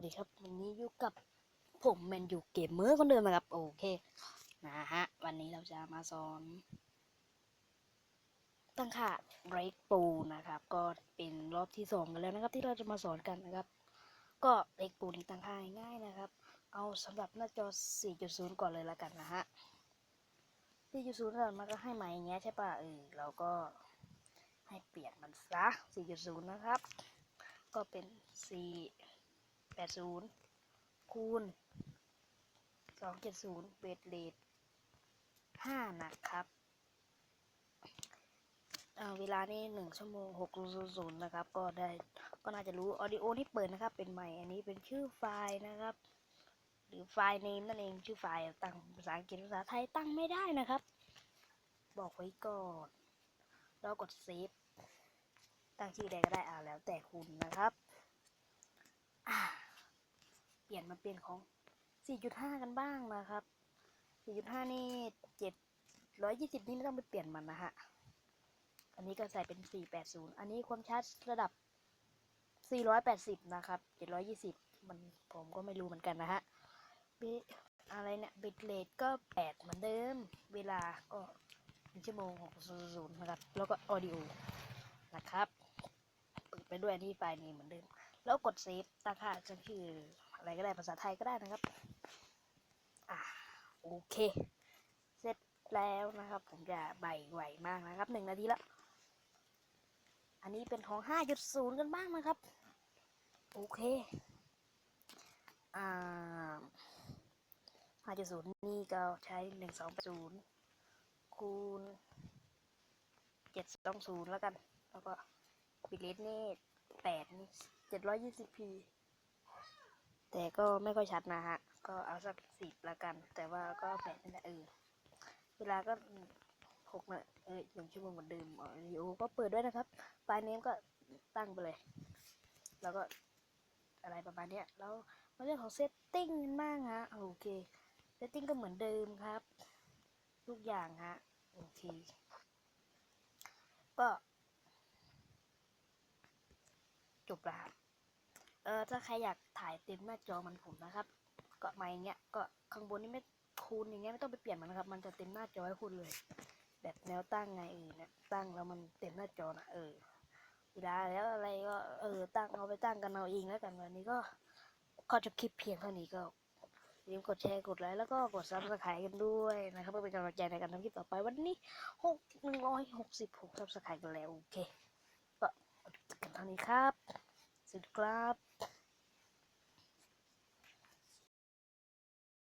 วัสดีครับ วันนี้อยู่กับผมแมนยูเกมเมอร์คนเดิมนะครับ โอเค นะฮะ วันนี้เราจะมาสอน ตั้งค่าเบรกปูนะครับ ก็เป็นรอบที่สองกันแล้วนะครับ ที่เราจะมาสอนกันนะครับ ก็เบรกปูนี่ตั้งค่าง่ายนะครับ เอาสำหรับหน้าจอ 4.0 ก่อนเลยละกันนะฮะ 4.0เรามันก็ให้มาอย่างเงี้ยใช่ป่ะเออเราก็ให้เปลี่ยนมันซะ 4.0 นะครับ ก็เป็น 4 80คูณ270เบสเลท5นะครับเเวลานี่1ชั่วโมง600นะครับ ก็ได้ก็น่าจะรู้ออดิโอที่เปิดนะครับ เป็นใหม่อันนี้เป็นชื่อไฟล์นะครับ หรือไฟล์เนมนั่นเองชื่อไฟล์ตั้งภาษาอังกฤษภาษาไทยตั้งไม่ได้นะครับ บอกไว้ก่อนแล้วกดเซฟตั้งชื่อใดก็ได้อ่าแล้วแต่คุณนะครับอ่า เปลี่ยนมาเป็นของ 4.5 กันบ้างนะครับ 4.5 นี่ 720 นี่ไม่ต้องไปเปลี่ยนมันนะฮะ อันนี้ก็ใส่เป็น 480 อันนี้ความชัดระดับ 480 นะครับ 720 มันผมก็ไม่รู้เหมือนกันนะฮะบิอะไรเนี่ยบิตเรทก็ 8 เหมือนเดิม เวลาก็1ชั่วโมง600นะครับ แล้วก็ออดิโอนะครับ เปิดไปด้วยอันนี้ไฟล์นี้เหมือนเดิม แล้วกดเซฟตั้งค่าจะคือ อะไรก็ได้ภาษาไทยก็ได้นะครับ อ่าโอเค เสร็จแล้วนะครับผมจะใบไหวมากนะครับหนึ่งนาทีละอันนี้เป็นของ 5.0 กันบ้างนะครับ โอเค อ่า 5.0 นี่ก็ใช้ 1280 คูณ 720 แล้วกัน แล้วก็บิตเรทนี่8นี่ 720p แต่ก็ไม่ค่อยชัดนะฮะ ก็เอาสักสิบละกัน แต่ว่าก็แปดนี่แหละเออ เวลาก็หกนะเออหนึ่งชั่วโมงเหมือนเดิมอ๋อวิดีโอก็เปิดด้วยนะครับไฟล์เนมก็ตั้งไปเลย แล้วก็อะไรประมาณเนี้ย แล้วมาเรื่องของเซตติ้งกันบ้างฮะ โอเค เซตติ้งก็เหมือนเดิมครับ ทุกอย่างฮะ โอเค ก็ จบแล้วครับ ออถ้าใครอยากถ่ายเต็มหน้าจอมันผมนะครับ ก็มาอย่างเงี้ยก็ข้างบนนี่ไม่คูณอย่างเงี้ยไม่ต้องไปเปลี่ยนมันนะครับ มันจะเต็มหน้าจอให้คุณเลย แบบแนวตั้งไงเออเนี่ยตั้งแล้วมันเต็มหน้าจอนะเออเวลาแล้วอะไรก็เออตั้งเอาไปตั้งกันเอาเองแล้วกันวันนี้ก็ก็จะคลิปเพียงเท่านี้ก็อย่าลืมกดแชร์กดไลค์แล้วก็กดซับสไครต์กันด้วยนะครับเพื่อเป็นกำลังใจในการทำคลิปต่อไปวันนี้หกหนึ่งร้อยหกสิบหกซับสไครต์กันแล้วโอเคก็กันเท่านี้ครับ clap.